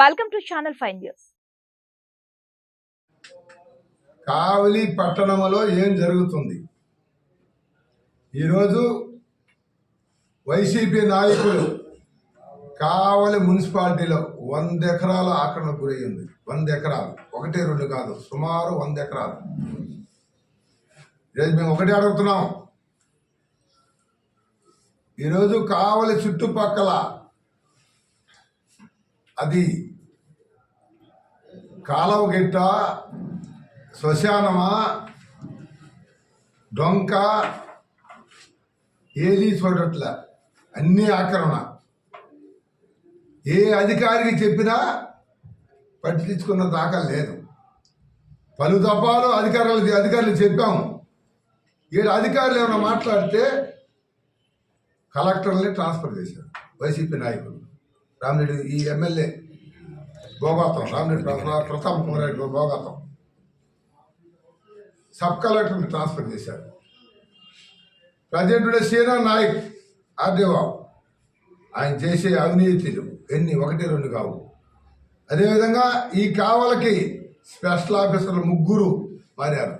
Welcome to channel five news Kavali పట్టణంలో ఏం జరుగుతుంది? ఈరోజు వైసీపీ నాయకులు కావలి మున్సిపాలిటీలో వంద ఎకరాల ఆక్రమణ గురయ్యింది. వంద ఎకరాలు. ఒకటి రెండు కాదు. సుమారు వంద ఎకరాలు. ఈరోజు మేము ఒకటే అడుగుతున్నాం. ఈరోజు కావలి చుట్టుపక్కల అది కాలవ గిట్ట శ్మశానమా డొంక ఏది చూడట్ల. అన్ని ఆక్రమణ. ఏ అధికారికి చెప్పినా పట్టించుకున్న దాకా లేదు. పలు దఫాలు అధికారులు అధికారులు చెప్పాము. ఈడ అధికారులు ఏమైనా మాట్లాడితే కలెక్టర్ని ట్రాన్స్ఫర్ చేశారు. వైసీపీ నాయకులు. రామిరెడ్డి ఈ ఎమ్మెల్యే భోగాతం రామిరెడ్డి ప్రతాప్ కుమార్ రెడ్డి భోగాతం సబ్ కలెక్టర్ని ట్రాన్స్ఫర్ చేశారు. Present Seena Nayak RDO. ఆయన చేసే అవినీతిలు ఎన్ని ఒకటి రెండు కావు. అదేవిధంగా ఈ కావలకి స్పెషల్ ఆఫీసర్లు ముగ్గురు మారారు.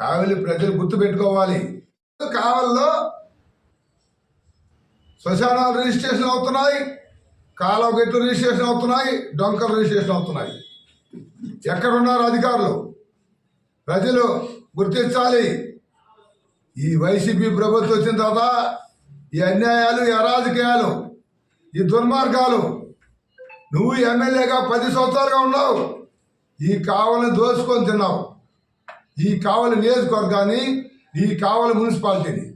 కావలి ప్రజలు గుర్తుపెట్టుకోవాలి కావల్లో శ్మశానాలు రిజిస్ట్రేషన్ అవుతున్నాయి కాలువ గెట్లు రిజిస్ట్రేషన్ అవుతున్నాయి డొంకలు రిజిస్ట్రేషన్ అవుతున్నాయి. ఎక్కడున్నారు అధికారులు? ప్రజలు గుర్తించాలి. ఈ వైసీపీ ప్రభుత్వం వచ్చిన తర్వాత ఈ అన్యాయాలు ఈ అరాజకీయాలు ఈ దుర్మార్గాలు నువ్వు ఎమ్మెల్యేగా పది సంవత్సరాలుగా ఉన్నావు ఈ కావలను దోచుకొని తిన్నావు. ఈ కావలి నియోజకవర్గాన్ని ఈ కావలి మున్సిపాలిటీని.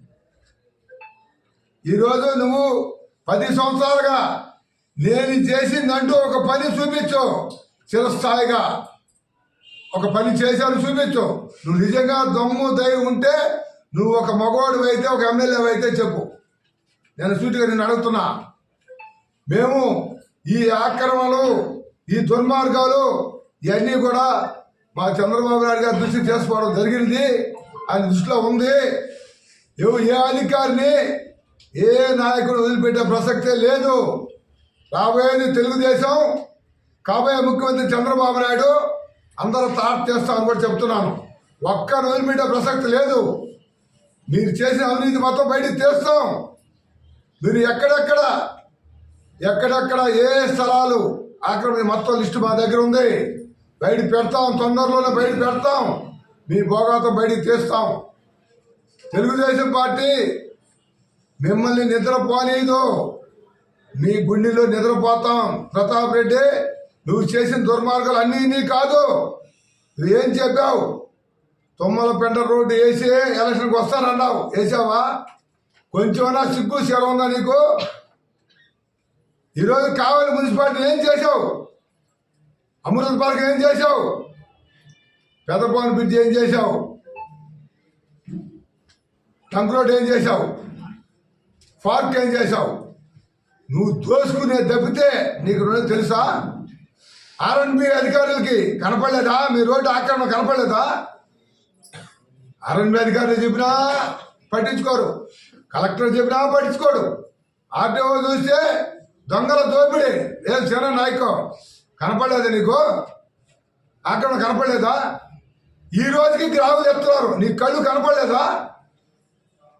ఈరోజు నువ్వు పది సంవత్సరాలుగా నేను చేసిందంటూ ఒక పని చూపించు చిరస్థాయిగా. ఒక పని చేశాను చూపించు. నువ్వు నిజంగా దమ్ము దయ ఉంటే నువ్వు ఒక మగవాడు అయితే ఒక ఎమ్మెల్యే అయితే చెప్పు. నేను సూటిగా నేను అడుగుతున్నా. మేము ఈ ఆక్రమణలు ఈ దుర్మార్గాలు ఇవన్నీ కూడా మా చంద్రబాబు నాయుడు గారి దృష్టి చేసుకోవడం జరిగింది. ఆయన దృష్టిలో ఉంది. ఏ అధికారిని ఏ నాయకుడు వదిలిపెట్టే ప్రసక్తే లేదు. రాబోయేది తెలుగుదేశం. కాబోయే ముఖ్యమంత్రి చంద్రబాబు నాయుడు అందరూ తాట్ చేస్తామని కూడా చెప్తున్నాను. ఒక్కరు వదిలిపెట్టే ప్రసక్తి లేదు. మీరు చేసిన అవినీతి మొత్తం బయటికి తెస్తాం. మీరు ఎక్కడెక్కడ ఎక్కడెక్కడ ఏ స్థలాలు ఆక్రమణ మొత్తం లిస్టు మా దగ్గర ఉంది. బయట పెడతాం తొందరలోనే బయట పెడతాం. మీ భోగాతం బయటికి తీస్తాం. తెలుగుదేశం పార్టీ మిమ్మల్ని నిద్రపోలేదు మీ గుండెలో నిద్రపోతాం. ప్రతాప్ రెడ్డి నువ్వు చేసిన దుర్మార్గాలు అన్నీ నీ కాదు. నువ్వేం చెప్పావు? తుమ్మలపెంట రోడ్డు వేసి ఎలక్షన్కి వస్తానన్నావు. వేసావా? కొంచెమైనా సిగ్గు శరం ఉందా నీకు? ఈరోజు కావాలి మున్సిపాలిటీ ఏం చేసావు అమృత పార్క్ ఏం చేసావు పెదపవన్ బ్రిడ్జ్ ఏం చేసావు టంక్ రోడ్ ఏం చేసావు పార్క్ ఏం చేశావు? నువ్వు దోసుకునే తప్పితే నీకు రెండు తెలుసా? ఆర్ఎన్బి అధికారులకి కనపడలేదా? మీ రోడ్డు ఆక్రమణ కనపడలేదా? ఆర్ఎన్బి అధికారులు చెప్పినా పట్టించుకోరు. కలెక్టర్ చెప్పినా పట్టించుకోడు ఆర్టీఓ చూస్తే దొంగల దోపిడి. ఏం చిన్న నాయకం? కనపడలేదా నీకు? ఆక్రమణ కనపడలేదా? ఈ రోజుకి గ్రాములు చెప్తున్నారు నీ కళ్ళు కనపడలేదా?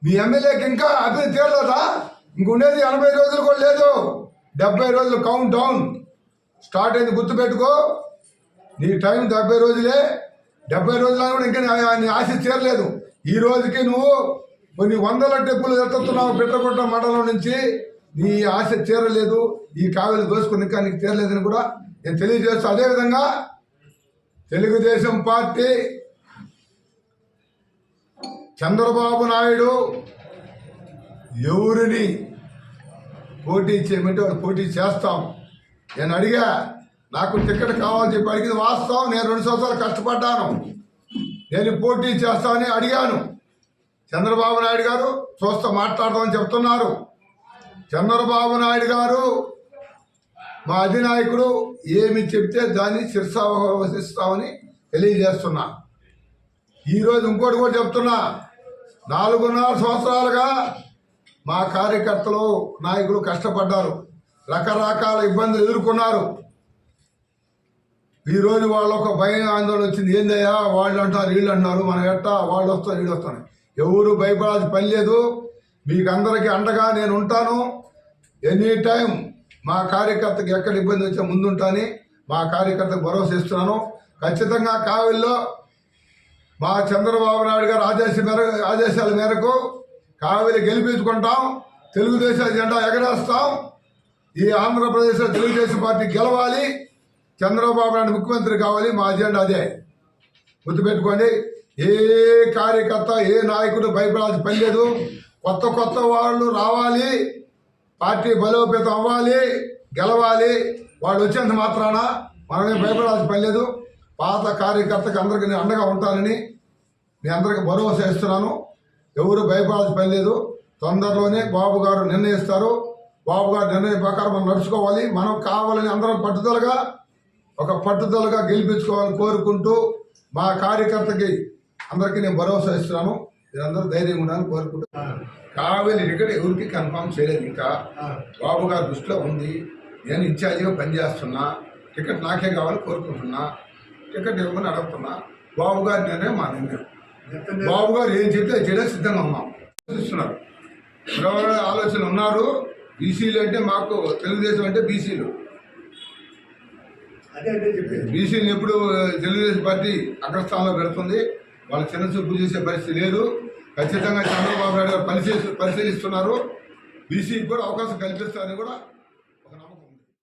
మీ ఎమ్మెల్యేకి ఇంకా అభివృద్ధి తీరలేదా? ఇంకుండేది ఎనభై రోజులు కూడా లేదు. డెబ్బై రోజులు కౌంట్ డౌన్ స్టార్ట్ అయింది గుర్తుపెట్టుకో. నీ టైం డెబ్బై రోజులే. డెబ్బై రోజులు కూడా ఇంకా నీ- ఆశ తీరలేదు. ఈ రోజుకి నువ్వు కొన్ని వందల టెప్పులు ఎత్తుతున్నావు పిట్టగుట్ట మండలం నుంచి. నీ ఆశ తీరలేదు. ఈ కావేలు దోసుకుని ఇంకా నీకు తీరలేదని కూడా నేను తెలియజేస్తూ. అదేవిధంగా తెలుగుదేశం పార్టీ చంద్రబాబు నాయుడు ఎవరిని పోటీ చేయమంటే వాళ్ళు పోటీ చేస్తాం. నేను అడిగా నాకు టికెట్ కావాలని చెప్పి అడిగింది వాస్తవం. నేను రెండు సంవత్సరాలు కష్టపడ్డాను. నేను పోటీ చేస్తామని అడిగాను. చంద్రబాబు నాయుడు గారు చూస్తా మాట్లాడదామని చెప్తున్నారు. చంద్రబాబు నాయుడు గారు మా అధినాయకుడు ఏమి చెప్తే దాన్ని శిరసావహిస్తామని తెలియజేస్తున్నా. ఈరోజు ఇంకోటి కూడా చెప్తున్నా. నాలుగున్నర సంవత్సరాలుగా మా కార్యకర్తలు నాయకులు కష్టపడ్డారు. రకరకాల ఇబ్బందులు ఎదుర్కొన్నారు. ఈ రోజు వాళ్ళు ఒక భయం ఆందోళన వచ్చింది. ఏందయ్యా వాళ్ళు అంటారు వీళ్ళు అంటున్నారు. మనం ఎట్టా వాళ్ళు వస్తారు వీళ్ళు వస్తాను ఎవరు భయపడాల్సిన పని లేదు. మీకు అందరికీ అండగా నేను ఉంటాను. ఎనీ టైం మా కార్యకర్తకి ఎక్కడ ఇబ్బంది వచ్చే ముందుంటాని. మా కార్యకర్తకు భరోసా ఇస్తున్నాను. ఖచ్చితంగా కావిల్లో మా చంద్రబాబు నాయుడు గారు ఆదేశ మేరకు ఆదేశాల మేరకు కావేరి గెలిపించుకుంటాం తెలుగుదేశం జెండా ఎగరేస్తాం. ఈ ఆంధ్రప్రదేశ్లో తెలుగుదేశం పార్టీ గెలవాలి. చంద్రబాబు నాయుడు ముఖ్యమంత్రి కావాలి. మా అజెండా అదే. గుర్తుపెట్టుకోండి ఏ కార్యకర్త ఏ నాయకుడు భయపడాల్సి పని లేదు. కొత్త కొత్త వాళ్ళు రావాలి. పార్టీ బలోపేతం అవ్వాలి. గెలవాలి. వాళ్ళు వచ్చేంత మాత్రాన మనమే భయపడాల్సిన పని లేదు. పాత కార్యకర్తకి అందరికీ నేను అండగా ఉంటానని మీ అందరికి భరోసా ఇస్తున్నాను. ఎవరు భయపడాల్సిన పని లేదు. తొందరలోనే బాబు గారు నిర్ణయిస్తారు. బాబు గారు నిర్ణయం ప్రకారం మనం నడుచుకోవాలి. మనం కావాలని అందరం పట్టుదలగా ఒక పట్టుదలగా గెలిపించుకోవాలని కోరుకుంటూ మా కార్యకర్తకి అందరికీ నేను భరోసా ఇస్తున్నాను. మీరందరూ ధైర్యంగా ఉండాలని కోరుకుంటున్నాను కావేలి టికెట్ ఎవరికి కన్ఫర్మ్ చేయలేదు ఇంకా. బాబు గారి దృష్టిలో ఉంది. నేను ఇన్ఛార్జిగా పనిచేస్తున్నా. టికెట్ నాకే కావాలని కోరుకుంటున్నా. టికెట్ ఇవ్వమని అడుగుతున్నా బాబు గారి నిర్ణయం మా నిర్ణయం. బాబు గారు ఏం చెప్తే చేయడానికి సిద్ధంగా ఉన్నాం. మరో ఆలోచన ఉన్నారు? బీసీలు అంటే మాకు తెలుగుదేశం అంటే బీసీలు. బీసీలు ఎప్పుడు తెలుగుదేశం పార్టీ అగ్రస్థానంలో పెడుతుంది? వాళ్ళు చిన్న చూపు చేసే పరిస్థితి లేదు. ఖచ్చితంగా చంద్రబాబు నాయుడు గారు పరిశీలి పరిశీలిస్తున్నారు. బీసీకి కూడా అవకాశం కల్పిస్తారని కూడా